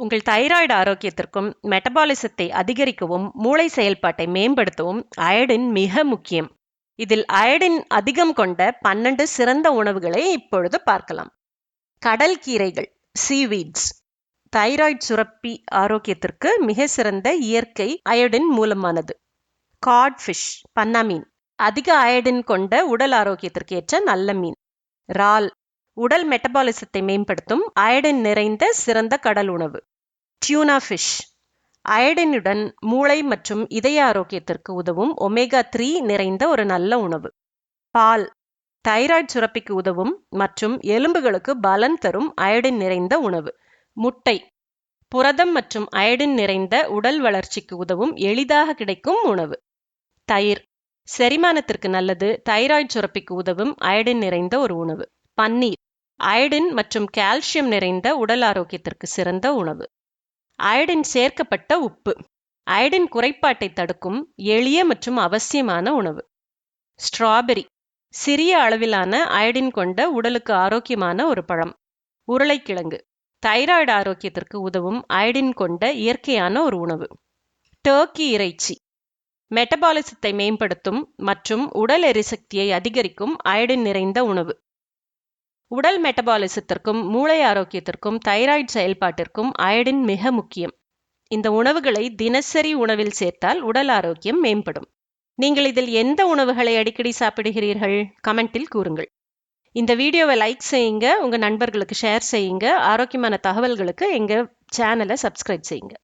உங்கள் தைராய்டு ஆரோக்கியத்திற்கும் மெட்டபாலிசத்தை அதிகரிக்கவும் மூளை செயல்பாட்டை மேம்படுத்தவும் அயடின் மிக முக்கியம். இதில் அயடின் அதிகம் கொண்ட பன்னெண்டு சிறந்த உணவுகளை இப்பொழுது பார்க்கலாம். கடல் கீரைகள் சீவீட்ஸ் தைராய்டு சுரப்பி ஆரோக்கியத்திற்கு மிக சிறந்த இயற்கை அயோடின் மூலமானது. காட்ஃபிஷ் பன்னா மீன். அதிக அயடின் கொண்ட உடல் ஆரோக்கியத்திற்கு ஏற்ற நல்ல மீன். இறால் உடல் மெட்டபாலிசத்தை மேம்படுத்தும் அயடின் நிறைந்த சிறந்த கடல் உணவு. டியூனா ஃபிஷ் அயடினுடன் மூளை மற்றும் இதய ஆரோக்கியத்திற்கு உதவும் ஒமேகா த்ரீ நிறைந்த ஒரு நல்ல உணவு. பால். தைராய்டு சுரப்பிக்கு உதவும் மற்றும் எலும்புகளுக்கு பலன் தரும் அயடின் நிறைந்த உணவு. முட்டை. புரதம் மற்றும் அயடின் நிறைந்த உடல் வளர்ச்சிக்கு உதவும் எளிதாக கிடைக்கும் உணவு. தயிர். செரிமானத்திற்கு நல்லது தைராய்டு சுரப்பிக்கு உதவும் அயடின் நிறைந்த ஒரு உணவு. பன்னீர். அயடின் மற்றும் கால்சியம் நிறைந்த உடல் ஆரோக்கியத்திற்கு சிறந்த உணவு. அயடின் சேர்க்கப்பட்ட உப்பு. அயடின் குறைபாட்டை தடுக்கும் எளிய மற்றும் அவசியமான உணவு. ஸ்ட்ராபெரி. சிறிய அளவிலான அயடின் கொண்ட உடலுக்கு ஆரோக்கியமான ஒரு பழம். உருளைக்கிழங்கு. தைராய்டு ஆரோக்கியத்திற்கு உதவும் அயடின் கொண்ட இயற்கையான ஒரு உணவு. டர்க்கி இறைச்சி. மெட்டபாலிசத்தை மேம்படுத்தும் மற்றும் உடல் எரிசக்தியை அதிகரிக்கும் அயடின் நிறைந்த உணவு. உடல் மெட்டபாலிசத்திற்கும் மூளை ஆரோக்கியத்திற்கும் தைராய்டு செயல்பாட்டிற்கும் அயடின் மிக முக்கியம். இந்த உணவுகளை தினசரி உணவில் சேர்த்தால் உடல் ஆரோக்கியம் மேம்படும். நீங்கள் இதில் எந்த உணவுகளை அடிக்கடி சாப்பிடுகிறீர்கள்? கமெண்டில் கூறுங்கள். இந்த வீடியோவை லைக் செய்யுங்க உங்கள் நண்பர்களுக்கு ஷேர் செய்யுங்க ஆரோக்கியமான தகவல்களுக்கு எங்கள் சேனலை சப்ஸ்கிரைப் செய்யுங்க.